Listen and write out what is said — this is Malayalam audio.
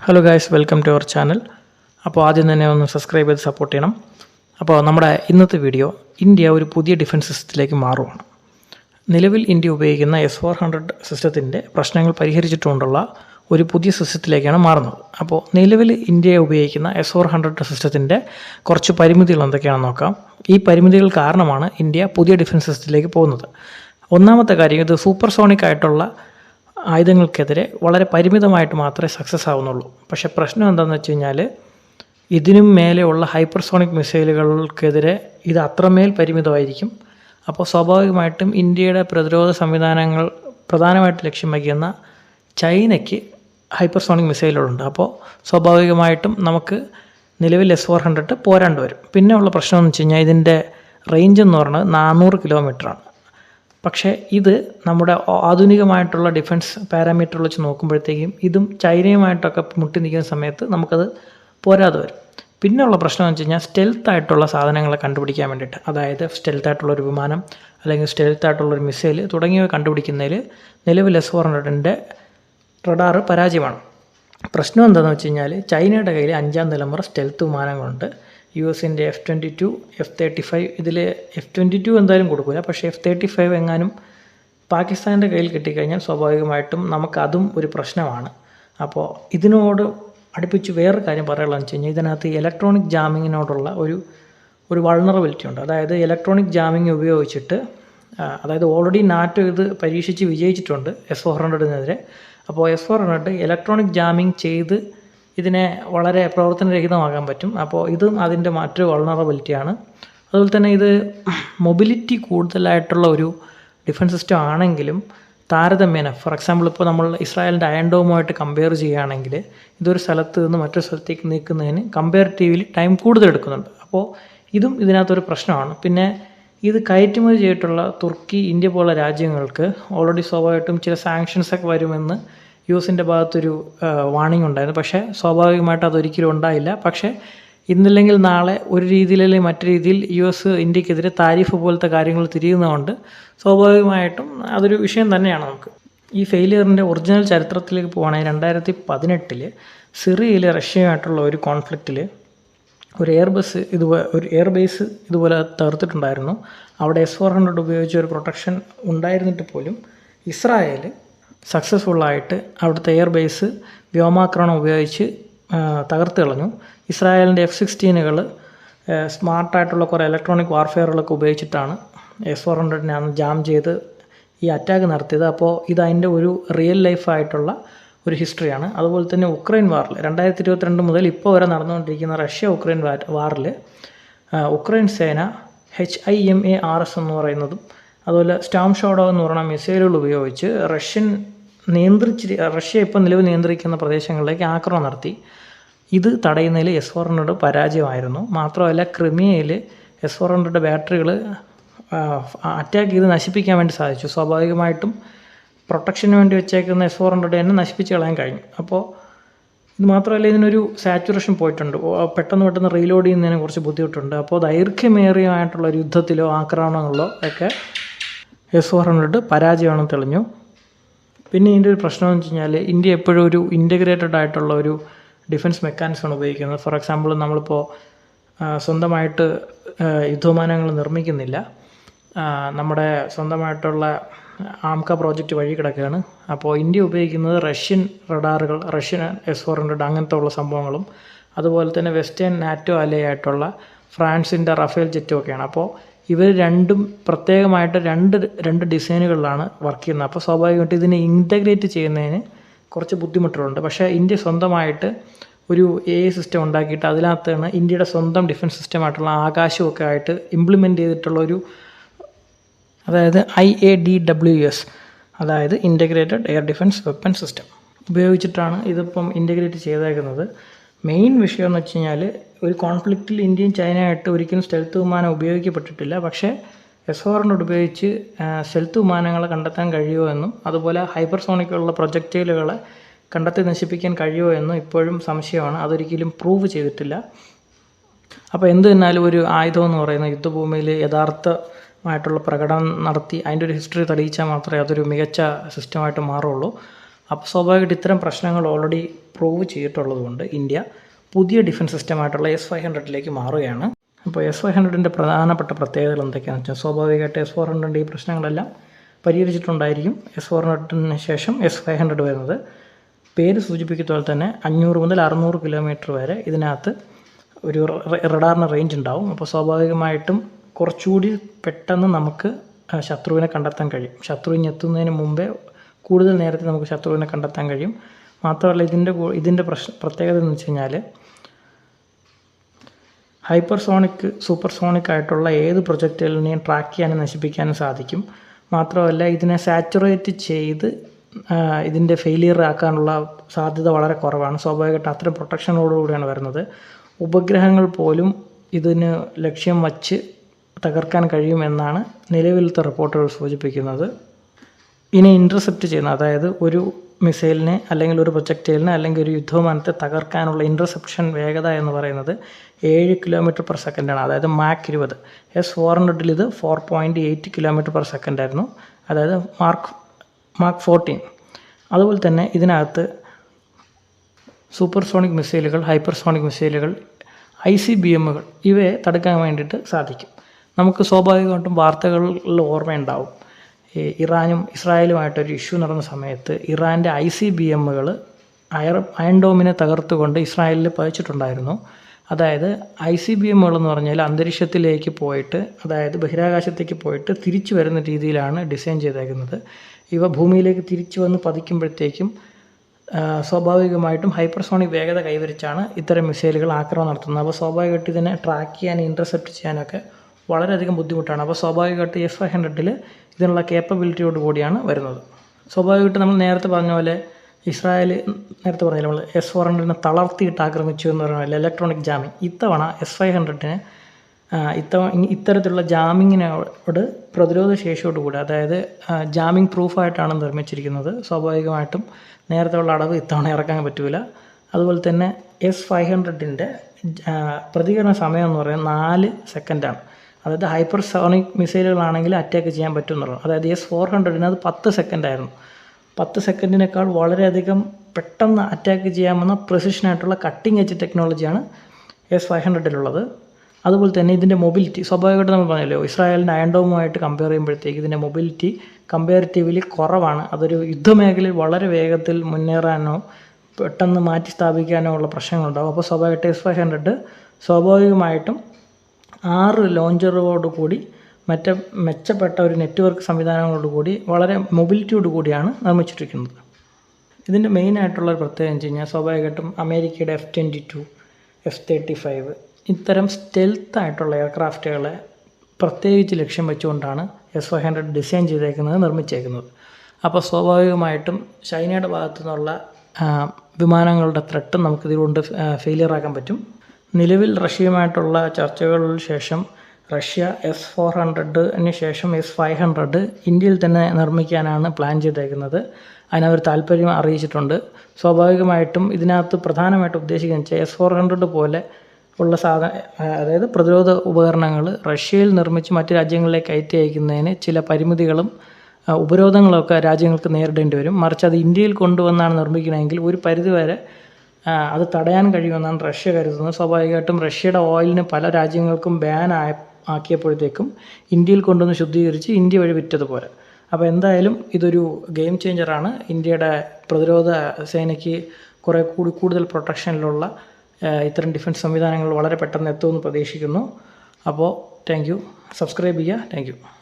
Hello guys welcome to our channel അപ്പോൾ ആദ്യം തന്നെ ഒന്ന് സബ്സ്ക്രൈബ് ചെയ്ത് സപ്പോർട്ട് ചെയ്യണം. അപ്പോൾ നമ്മുടെ ഇന്നത്തെ വീഡിയോ ഇന്ത്യ ഒരു പുതിയ ഡിഫൻസ് സിസ്റ്റത്തിലേക്ക് മാറുകയാണ് നിലവിൽ ഇന്ത്യ ഉപയോഗിക്കുന്ന എസ് ഫോർ ഹൺഡ്രഡ് സിസ്റ്റത്തിന്റെ പ്രശ്നങ്ങൾ പരിഹരിച്ചിട്ടുകൊണ്ടുള്ള ഒരു പുതിയ സിസ്റ്റത്തിലേക്കാണ് മാറുന്നത്. അപ്പോൾ നിലവിൽ ഇന്ത്യ ഉപയോഗിക്കുന്ന എസ് ഫോർ ഹൺഡ്രഡ് സിസ്റ്റത്തിന്റെ കുറച്ച് പരിമിതികൾ എന്തൊക്കെയാണെന്ന് നോക്കാം. ഈ പരിമിതികൾ കാരണമാണ് ഇന്ത്യ പുതിയ ഡിഫൻസ് സിസ്റ്റത്തിലേക്ക് പോകുന്നത്. ഒന്നാമത്തെ കാര്യം ഇത് സൂപ്പർ സോണിക് ആയിട്ടുള്ള ആയുധങ്ങൾക്കെതിരെ വളരെ പരിമിതമായിട്ട് മാത്രമേ സക്സസ് ആവുന്നുള്ളൂ. പക്ഷേ പ്രശ്നം എന്താണെന്ന് വെച്ച് കഴിഞ്ഞാൽ ഇതിനും മേലെയുള്ള ഹൈപ്പർസോണിക് മിസൈലുകൾക്കെതിരെ ഇത് അത്രമേൽ പരിമിതമായിരിക്കും. അപ്പോൾ സ്വാഭാവികമായിട്ടും ഇന്ത്യയുടെ പ്രതിരോധ സംവിധാനങ്ങൾ പ്രധാനമായിട്ട് ലക്ഷ്യം വയ്ക്കുന്ന ചൈനയ്ക്ക് ഹൈപ്പർസോണിക് മിസൈലുകളുണ്ട് അപ്പോൾ സ്വാഭാവികമായിട്ടും നമുക്ക് നിലവിൽ എസ് ഫോർ ഹൺഡ്രഡ് പോരാണ്ട് വരും. പിന്നെ ഉള്ള പ്രശ്നം എന്ന് വെച്ച് കഴിഞ്ഞാൽ ഇതിന്റെ റേഞ്ച് എന്ന് പറയുന്നത് നാനൂറ് കിലോമീറ്ററാണ് പക്ഷേ ഇത് നമ്മുടെ ആധുനികമായിട്ടുള്ള ഡിഫൻസ് പാരാമീറ്റർ വെച്ച് നോക്കുമ്പോഴത്തേക്കും ഇതും ചൈനയുമായിട്ടൊക്കെ മുട്ടി നിൽക്കുന്ന സമയത്ത് നമുക്കത് പോരാതെ വരും. പിന്നെയുള്ള പ്രശ്നം എന്ന് വെച്ച് കഴിഞ്ഞാൽ സ്റ്റെൽത്തായിട്ടുള്ള സാധനങ്ങളെ കണ്ടുപിടിക്കാൻ വേണ്ടിയിട്ട്. അതായത് സ്റ്റെൽത്ത് ആയിട്ടുള്ള ഒരു വിമാനം അല്ലെങ്കിൽ സ്റ്റെൽത്ത് ആയിട്ടുള്ള ഒരു മിസൈൽ തുടങ്ങിയവ കണ്ടുപിടിക്കുന്നതിൽ നിലവിൽ എസ് ഫോർ ഹൺഡ്രഡിന്റെ റഡാറ് പരാജയമാണ്. പ്രശ്നം എന്താണെന്ന് വെച്ച് കഴിഞ്ഞാൽ ചൈനയുടെ കയ്യിൽ അഞ്ചാം തലമുറ സ്റ്റെൽത്ത് വിമാനങ്ങളുണ്ട്. യു എസിന്റെ F twenty two F thirty five ഇതിൽ എഫ് ട്വന്റി ടു എന്തായാലും കൊടുക്കില്ല പക്ഷേ എഫ് തേർട്ടി ഫൈവ് എങ്ങാനും പാകിസ്ഥാന്റെ കയ്യിൽ കിട്ടിക്കഴിഞ്ഞാൽ സ്വാഭാവികമായിട്ടും നമുക്കതും ഒരു പ്രശ്നമാണ്. അപ്പോൾ ഇതിനോട് അടുപ്പിച്ച് വേറൊരു കാര്യം പറയാനുള്ളതെന്ന് വെച്ച് കഴിഞ്ഞാൽ ഇതിനകത്ത് ഇലക്ട്രോണിക് ജാമിങ്ങിനോടുള്ള ഒരു ഒരു വൾണറബിലിറ്റി ഉണ്ട്. അതായത് ഇലക്ട്രോണിക് ജാമിങ് ഉപയോഗിച്ചിട്ട് അതായത് ഓൾറെഡി നാറ്റോ ഇത് പരീക്ഷിച്ച് വിജയിച്ചിട്ടുണ്ട് എസ് ഫോർ ഹൺഡ്രഡിനെതിരെ അപ്പോൾ S four hundred electronic jamming ചെയ്ത് ഇതിനെ വളരെ പ്രവർത്തനരഹിതമാക്കാൻ പറ്റും. അപ്പോൾ ഇതും അതിന്റെ മറ്റൊരു വൾണറബിലിറ്റിയാണ് അതുപോലെ തന്നെ ഇത് മൊബിലിറ്റി കൂടുതലായിട്ടുള്ള ഒരു ഡിഫൻസ് സിസ്റ്റം ആണെങ്കിലും താരതമ്യേന ഫോർ എക്സാമ്പിൾ ഇപ്പോൾ നമ്മൾ ഇസ്രായേലിന്റെ അയൺഡോമുമായിട്ട് കമ്പയർ ചെയ്യുകയാണെങ്കിൽ ഇതൊരു സ്ഥലത്ത് നിന്ന് മറ്റൊരു സ്ഥലത്തേക്ക് നീക്കുന്നതിന് കമ്പയറിറ്റീവ്ലി ടൈം കൂടുതൽ എടുക്കുന്നുണ്ട്. അപ്പോൾ ഇതും ഇതിനകത്തൊരു പ്രശ്നമാണ്. പിന്നെ ഇത് കയറ്റുമതി ചെയ്തിട്ടുള്ള തുർക്കി ഇന്ത്യ പോലുള്ള രാജ്യങ്ങൾക്ക് ഓൾറെഡി സ്വാഭാവികമായിട്ടും ചില സാങ്ഷൻസൊക്കെ വരുമെന്ന് യു എസിന്റെ ഭാഗത്തൊരു വാണിംഗ് ഉണ്ടായിരുന്നു. പക്ഷേ സ്വാഭാവികമായിട്ട് അതൊരിക്കലും ഉണ്ടായില്ല. പക്ഷേ ഇന്നില്ലെങ്കിൽ നാളെ ഒരു രീതിയിൽ അല്ലെങ്കിൽ മറ്റു രീതിയിൽ യു എസ് ഇന്ത്യക്കെതിരെ താരിഫ് പോലത്തെ കാര്യങ്ങൾ തിരിയുന്നതുകൊണ്ട് സ്വാഭാവികമായിട്ടും അതൊരു വിഷയം തന്നെയാണ് നമുക്ക്. ഈ ഫെയിലിയറിന്റെ ഒറിജിനൽ ചരിത്രത്തിലേക്ക് പോകുകയാണെങ്കിൽ രണ്ടായിരത്തി പതിനെട്ടിൽ സിറിയയിൽ റഷ്യയുമായിട്ടുള്ള ഒരു കോൺഫ്ലിക്റ്റിൽ ഒരു എയർ ബസ് ഇതുപോലെ ഒരു എയർ ബേസ് ഇതുപോലെ തകർത്തിട്ടുണ്ടായിരുന്നു. അവിടെ എസ് ഫോർ ഹൺഡ്രഡ് ഉപയോഗിച്ച ഒരു പ്രൊട്ടക്ഷൻ ഉണ്ടായിരുന്നിട്ട് പോലും ഇസ്രായേൽ സക്സസ്ഫുള്ളായിട്ട് അവിടുത്തെ എയർ ബേസ് വ്യോമാക്രമണം ഉപയോഗിച്ച് തകർത്ത് കളഞ്ഞു. ഇസ്രായേലിന്റെ എഫ് സിക്സ്റ്റീനുകൾ സ്മാർട്ടായിട്ടുള്ള കുറേ ഇലക്ട്രോണിക് വാർഫെയറുകളൊക്കെ ഉപയോഗിച്ചിട്ടാണ് എസ് ഫോർ ഹൺഡ്രഡിനെ അന്ന് ജാം ചെയ്ത് ഈ അറ്റാക്ക് നടത്തിയത്. അപ്പോൾ ഇത് അതിന്റെ ഒരു റിയൽ ലൈഫായിട്ടുള്ള ഒരു ഹിസ്റ്ററിയാണ് അതുപോലെ തന്നെ ഉക്രൈൻ വാറിൽ രണ്ടായിരത്തി ഇരുപത്തിരണ്ട് മുതൽ ഇപ്പോൾ വരെ നടന്നുകൊണ്ടിരിക്കുന്ന റഷ്യ ഉക്രൈൻ വാറിൽ ഉക്രൈൻ സേന H I M A R S എന്ന് പറയുന്നതും അതുപോലെ സ്റ്റാം ഷോഡോ എന്ന് പറയുന്ന മിസൈലുകൾ ഉപയോഗിച്ച് റഷ്യൻ നിയന്ത്രിച്ച് റഷ്യ ഇപ്പോൾ നിലവിൽ നിയന്ത്രിക്കുന്ന പ്രദേശങ്ങളിലേക്ക് ആക്രമണം നടത്തി. ഇത് തടയുന്നതിൽ എസ് ഫോർ ഹൺഡ്രഡ് പരാജയമായിരുന്നു. മാത്രമല്ല ക്രിമിയയിൽ എസ് ഫോർ ഹൺഡ്രഡ് ബാറ്ററികൾ അറ്റാക്ക് ചെയ്ത് നശിപ്പിക്കാൻ വേണ്ടി സാധിച്ചു. സ്വാഭാവികമായിട്ടും പ്രൊട്ടക്ഷന് വേണ്ടി വെച്ചേക്കുന്ന എസ് ഫോർ ഹൺഡ്രഡ് തന്നെ നശിപ്പിച്ച് കളയാൻ കഴിഞ്ഞു. അപ്പോൾ ഇത് മാത്രമല്ല ഇതിനൊരു സാച്ചുറേഷൻ പോയിട്ടുണ്ട്. പെട്ടെന്ന് പെട്ടെന്ന് റീലോഡ് ചെയ്യുന്നതിനെ കുറച്ച് ബുദ്ധിമുട്ടുണ്ട്. അപ്പോൾ ദൈർഘ്യമേറിയമായിട്ടുള്ള ഒരു യുദ്ധത്തിലോ ആക്രമണങ്ങളിലോ ഒക്കെ എസ് ഫോർ ഹൺഡ്രഡ് പരാജയമാണെന്ന് തെളിഞ്ഞു. പിന്നെ ഇതിന്റെ ഒരു പ്രശ്നം എന്ന് വെച്ച് കഴിഞ്ഞാൽ ഇന്ത്യ എപ്പോഴും ഒരു ഇന്റഗ്രേറ്റഡ് ആയിട്ടുള്ള ഒരു ഡിഫൻസ് മെക്കാനിസമാണ് ഉപയോഗിക്കുന്നത്. ഫോർ എക്സാമ്പിൾ നമ്മളിപ്പോൾ സ്വന്തമായിട്ട് യുദ്ധവിമാനങ്ങൾ നിർമ്മിക്കുന്നില്ല. നമ്മുടെ സ്വന്തമായിട്ടുള്ള ആംക പ്രോജക്റ്റ് വഴി കിടക്കുകയാണ്. അപ്പോൾ ഇന്ത്യ ഉപയോഗിക്കുന്നത് റഷ്യൻ റഡാറുകൾ റഷ്യൻ എസ് ഫോർ ഹൺഡ്രഡ് അങ്ങനത്തെ ഉള്ള സംഭവങ്ങളും അതുപോലെ തന്നെ വെസ്റ്റേൺ നാറ്റോ അലേ ആയിട്ടുള്ള ഫ്രാൻസിന്റെ റഫേൽ ജെറ്റും ഒക്കെയാണ്. അപ്പോൾ ഇവർ രണ്ടും പ്രത്യേകമായിട്ട് രണ്ട് രണ്ട് ഡിസൈനുകളിലാണ് വർക്ക് ചെയ്യുന്നത്. അപ്പോൾ സ്വാഭാവികമായിട്ട് ഇതിനെ ഇന്റഗ്രേറ്റ് ചെയ്യുന്നതിന് കുറച്ച് ബുദ്ധിമുട്ടുകളുണ്ട്. പക്ഷേ ഇന്ത്യ സ്വന്തമായിട്ട് ഒരു എ ഐ സിസ്റ്റം ഉണ്ടാക്കിയിട്ട് അതിനകത്താണ് ഇന്ത്യയുടെ സ്വന്തം ഡിഫൻസ് സിസ്റ്റമായിട്ടുള്ള ആകാശമൊക്കെ ആയിട്ട് ഇംപ്ലിമെന്റ് ചെയ്തിട്ടുള്ള ഒരു അതായത് I A D W S അതായത് integrated air defence weapon system ഉപയോഗിച്ചിട്ടാണ് ഇതിപ്പം ഇന്റഗ്രേറ്റ് ചെയ്തേക്കുന്നത്. മെയിൻ വിഷയം എന്ന് വെച്ച് കഴിഞ്ഞാൽ ഒരു കോൺഫ്ലിക്റ്റിൽ ഇന്ത്യയും ചൈനയായിട്ട് ഒരിക്കലും സ്റ്റെൽത്ത് വിമാനം ഉപയോഗിക്കപ്പെട്ടിട്ടില്ല. പക്ഷേ എസ് ഫോറിനോട് ഉപയോഗിച്ച് സ്റ്റെൽത്ത് വിമാനങ്ങളെ കണ്ടെത്താൻ കഴിയുമോ എന്നും അതുപോലെ ഹൈപ്പർസോണിക്കുള്ള പ്രൊജക്റ്റൈലുകളെ കണ്ടെത്തി നശിപ്പിക്കാൻ കഴിയുമോ എന്നും ഇപ്പോഴും സംശയമാണ്. അതൊരിക്കലും പ്രൂവ് ചെയ്തിട്ടില്ല. അപ്പോൾ എന്ത് തന്നാലും ഒരു ആയുധം എന്ന് പറയുന്ന യുദ്ധഭൂമിയിൽ യഥാർത്ഥമായിട്ടുള്ള പ്രകടനം നടത്തി അതിന്റെ ഒരു ഹിസ്റ്ററി തെളിയിച്ചാൽ മാത്രമേ അതൊരു മികച്ച സിസ്റ്റമായിട്ട് മാറുള്ളൂ. അപ്പോൾ സ്വാഭാവികമായിട്ട് ഇത്തരം പ്രശ്നങ്ങൾ ഓൾറെഡി പ്രൂവ് ചെയ്തിട്ടുള്ളതുകൊണ്ട് ഇന്ത്യ പുതിയ ഡിഫൻസ് സിസ്റ്റമായിട്ടുള്ള എസ് ഫൈവ് ഹൺഡ്രഡിലേക്ക് മാറുകയാണ്. അപ്പോൾ എസ് ഫൈവ് ഹൺഡ്രഡിന്റെ പ്രധാനപ്പെട്ട പ്രത്യേകതകൾ എന്തൊക്കെയാണെന്ന് വെച്ചാൽ സ്വാഭാവികമായിട്ട് എസ് ഫോർ ഹൺഡ്രഡ് ഈ പ്രശ്നങ്ങളെല്ലാം പരിഹരിച്ചിട്ടുണ്ടായിരിക്കും. എസ് ഫോർ ഹൺഡ്രഡിന് ശേഷം എസ് ഫൈവ് ഹൺഡ്രഡ് വരുന്നത്. പേര് സൂചിപ്പിക്കുന്ന തന്നെ അഞ്ഞൂറ് മുതൽ അറുന്നൂറ് കിലോമീറ്റർ വരെ ഇതിനകത്ത് ഒരു റഡാറിന് റേഞ്ച് ഉണ്ടാവും. അപ്പോൾ സ്വാഭാവികമായിട്ടും കുറച്ചുകൂടി പെട്ടെന്ന് നമുക്ക് ശത്രുവിനെ കണ്ടെത്താൻ കഴിയും. ശത്രു എത്തുന്നതിന് മുമ്പേ കൂടുതൽ നേരത്തെ നമുക്ക് ശത്രുവിനെ കണ്ടെത്താൻ കഴിയും. മാത്രമല്ല ഇതിന്റെ ഇതിന്റെ പ്രശ്ന പ്രത്യേകത എന്ന് വെച്ച് കഴിഞ്ഞാൽ ഹൈപ്പർസോണിക് സൂപ്പർസോണിക് ആയിട്ടുള്ള ഏത് പ്രൊജക്റ്റുകളിനെയും ട്രാക്ക് ചെയ്യാനും നശിപ്പിക്കാനും സാധിക്കും. മാത്രമല്ല ഇതിനെ സാച്ചുറേറ്റ് ചെയ്ത് ഇതിന്റെ ഫെയിലിയർ ആക്കാനുള്ള സാധ്യത വളരെ കുറവാണ്. സ്വാഭാവികമായിട്ട് അത്തരം പ്രൊട്ടക്ഷനോടുകൂടിയാണ് വരുന്നത്. ഉപഗ്രഹങ്ങൾ പോലും ഇതിന് ലക്ഷ്യം വച്ച് തകർക്കാൻ കഴിയുമെന്നാണ് നിലവിലത്തെ റിപ്പോർട്ടുകൾ സൂചിപ്പിക്കുന്നത്. ഇനി ഇന്റർസെപ്റ്റ് ചെയ്യുന്ന അതായത് ഒരു മിസൈലിനെ അല്ലെങ്കിൽ ഒരു പ്രൊജക്റ്റൈലിനെ അല്ലെങ്കിൽ ഒരു യുദ്ധവിമാനത്തെ തകർക്കാനുള്ള ഇന്റർസെപ്ഷൻ വേഗത എന്ന് പറയുന്നത് ഏഴ് കിലോമീറ്റർ പെർ സെക്കൻഡാണ് അതായത് മാക്ക് ഇരുപത്. എസ് ഫോർ ഹൺഡ്രഡിൽ ഇത് four point eight kilometre per second ആയിരുന്നു. അതായത് മാർക്ക് മാർക്ക് ഫോർട്ടീൻ അതുപോലെ തന്നെ ഇതിനകത്ത് സൂപ്പർസോണിക് മിസൈലുകൾ ഹൈപ്പർ സോണിക് മിസൈലുകൾ ഐ സി ബി എമ്മുകൾ ഇവയെ തടുക്കാൻ വേണ്ടിയിട്ട് സാധിക്കും. നമുക്ക് സ്വാഭാവികമായിട്ടും വാർത്തകളിൽ ഓർമ്മയുണ്ടാവും. ഇറാനും ഇസ്രായേലുമായിട്ടൊരു ഇഷ്യൂ നടന്ന സമയത്ത് ഇറാന്റെ ഐ സി ബി എമ്മുകൾ അയർ അയൺ ഡോമിനെ തകർത്തുകൊണ്ട് ഇസ്രായേലിൽ പതിച്ചിട്ടുണ്ടായിരുന്നു. അതായത് ഐ സി ബി എമ്മുകൾ എന്ന് പറഞ്ഞാൽ അന്തരീക്ഷത്തിലേക്ക് പോയിട്ട് അതായത് ബഹിരാകാശത്തേക്ക് പോയിട്ട് തിരിച്ചു വരുന്ന രീതിയിലാണ് ഡിസൈൻ ചെയ്തേക്കുന്നത്. ഇവ ഭൂമിയിലേക്ക് തിരിച്ചു വന്ന് പതിക്കുമ്പോഴത്തേക്കും സ്വാഭാവികമായിട്ടും ഹൈപ്പർസോണിക് വേഗത കൈവരിച്ചാണ് ഇത്തരം മിസൈലുകൾ ആക്രമണം നടത്തുന്നത്. അപ്പോൾ സ്വാഭാവികമായിട്ട് ഇതിനെ ട്രാക്ക് ചെയ്യാൻ ഇന്റർസെപ്റ്റ് ചെയ്യാനൊക്കെ വളരെയധികം ബുദ്ധിമുട്ടാണ്. അപ്പോൾ സ്വാഭാവികമായിട്ട് എഫ് ഫൈവ് ഹൺഡ്രഡിൽ ഇതിനുള്ള കേപ്പബിലിറ്റിയോട് കൂടിയാണ് വരുന്നത്. സ്വാഭാവികമായിട്ട് നമ്മൾ നേരത്തെ പറഞ്ഞ പോലെ ഇസ്രായേൽ നേരത്തെ പറഞ്ഞില്ല നമ്മൾ എസ് ഫോർ ഹൺഡ്രഡിനെ തളർത്തിയിട്ട് ആക്രമിച്ചു എന്ന് പറഞ്ഞ പോലെ ഇലക്ട്രോണിക് ജാമിങ് ഇത്തവണ എസ് ഫൈവ് ഹൺഡ്രഡിന് ഇത്തവണ ഇത്തരത്തിലുള്ള ജാമിങ്ങിനോട് പ്രതിരോധ ശേഷിയോട് കൂടി അതായത് ജാമിങ് പ്രൂഫായിട്ടാണ് നിർമ്മിച്ചിരിക്കുന്നത്. സ്വാഭാവികമായിട്ടും നേരത്തെ ഉള്ള അടവ് ഇത്തവണ ഇറക്കാൻ പറ്റില്ല അതുപോലെ തന്നെ എസ് ഫൈവ് ഹൺഡ്രഡിന്റെ പ്രതികരണ സമയം എന്ന് പറയുന്നത് നാല് സെക്കൻഡാണ് അതായത് ഹൈപ്പർ സോണിക് മിസൈലുകളാണെങ്കിൽ അറ്റാക്ക് ചെയ്യാൻ പറ്റും എന്നുള്ളത് അതായത് എസ് ഫോർ ഹൺഡ്രഡിന് അത് പത്ത് സെക്കൻഡായിരുന്നു പത്ത് സെക്കൻഡിനേക്കാൾ വളരെയധികം പെട്ടെന്ന് അറ്റാക്ക് ചെയ്യാമെന്ന പ്രിസിഷനായിട്ടുള്ള കട്ടിങ് എച്ച് ടെക്നോളജിയാണ് എസ് ഫൈവ് ഹൺഡ്രഡിലുള്ളത് അതുപോലെ തന്നെ ഇതിന്റെ മൊബിലിറ്റി സ്വാഭാവികമായിട്ട് നമ്മൾ പറഞ്ഞല്ലോ ഇസ്രായേലിന്റെ അയൺഡോമുമായിട്ട് കമ്പയർ ചെയ്യുമ്പോഴത്തേക്ക് ഇതിന്റെ മൊബിലിറ്റി കമ്പാരിറ്റീവ്ലി കുറവാണ്. അതൊരു യുദ്ധമേഖലയിൽ വളരെ വേഗത്തിൽ മുന്നേറാനോ പെട്ടെന്ന് മാറ്റി സ്ഥാപിക്കാനോ ഉള്ള പ്രശ്നങ്ങളുണ്ടാകും അപ്പോൾ സ്വാഭാവികമായിട്ട് എസ് ഫൈവ് ഹൺഡ്രഡ് സ്വാഭാവികമായിട്ടും ആറ് ലോഞ്ചറോട് കൂടി മറ്റ മെച്ചപ്പെട്ട ഒരു നെറ്റ്വർക്ക് സംവിധാനങ്ങളോട് കൂടി വളരെ മൊബിലിറ്റിയോട് കൂടിയാണ് നിർമ്മിച്ചിരിക്കുന്നത്. ഇതിന്റെ മെയിൻ ആയിട്ടുള്ള ഒരു പ്രത്യേകത എന്ന് വെച്ച് കഴിഞ്ഞാൽ സ്വാഭാവികമായിട്ടും അമേരിക്കയുടെ F twenty two F thirty five ഇത്തരം സ്റ്റെൽത്ത് ആയിട്ടുള്ള എയർക്രാഫ്റ്റുകളെ പ്രത്യേകിച്ച് ലക്ഷ്യം വെച്ചുകൊണ്ടാണ് എസ് ഫൈവ് ഹൺഡ്രഡ് ഡിസൈൻ ചെയ്തേക്കുന്നത് നിർമ്മിച്ചേക്കുന്നത്. അപ്പോൾ സ്വാഭാവികമായിട്ടും ചൈനയുടെ ഭാഗത്തു നിന്നുള്ള വിമാനങ്ങളുടെ ത്രട്ടും നമുക്കിതുകൊണ്ട് ഫെയിലിയർ ആക്കാൻ പറ്റും. നിലവിൽ റഷ്യയുമായിട്ടുള്ള ചർച്ചകളുടെ ശേഷം റഷ്യ എസ് ഫോർ ഹൺഡ്രഡിന് ശേഷം എസ് ഫൈവ് ഹൺഡ്രഡ് ഇന്ത്യയിൽ തന്നെ നിർമ്മിക്കാനാണ് പ്ലാൻ ചെയ്തേക്കുന്നത്. അതിനവർ താല്പര്യം അറിയിച്ചിട്ടുണ്ട്. സ്വാഭാവികമായിട്ടും ഇതിനകത്ത് പ്രധാനമായിട്ട് ഉദ്ദേശിക്കുന്നത് വെച്ചാൽ എസ് ഫോർ ഹൺഡ്രഡ് പോലെ ഉള്ള സാധന അതായത് പ്രതിരോധ ഉപകരണങ്ങൾ റഷ്യയിൽ നിർമ്മിച്ച് മറ്റ് രാജ്യങ്ങളിലേക്ക് കയറ്റി അയക്കുന്നതിന് ചില പരിമിതികളും ഉപരോധങ്ങളൊക്കെ രാജ്യങ്ങൾക്ക് നേരിടേണ്ടി വരും. മറിച്ച് അത് ഇന്ത്യയിൽ കൊണ്ടുവന്നാണ് നിർമ്മിക്കണമെങ്കിൽ ഒരു പരിധിവരെ അത് തടയാൻ കഴിയുമെന്നാണ് റഷ്യ കരുതുന്നത്. സ്വാഭാവികമായിട്ടും റഷ്യയുടെ ഓയിലിന് പല രാജ്യങ്ങൾക്കും ബാൻ ആയ ആക്കിയപ്പോഴത്തേക്കും ഇന്ത്യയിൽ കൊണ്ടുവന്ന് ശുദ്ധീകരിച്ച് ഇന്ത്യ വഴി വിറ്റതുപോലെ. അപ്പോൾ എന്തായാലും ഇതൊരു ഗെയിം ചേഞ്ചറാണ് ഇന്ത്യയുടെ പ്രതിരോധ സേനയ്ക്ക് കുറേ കൂടി കൂടുതൽ പ്രൊട്ടക്ഷനിലുള്ള ഇത്തരം ഡിഫൻസ് സംവിധാനങ്ങൾ വളരെ പെട്ടെന്ന് എത്തുമെന്ന് പ്രതീക്ഷിക്കുന്നു. അപ്പോൾ താങ്ക് യു സബ്സ്ക്രൈബ് ചെയ്യുക. Thank you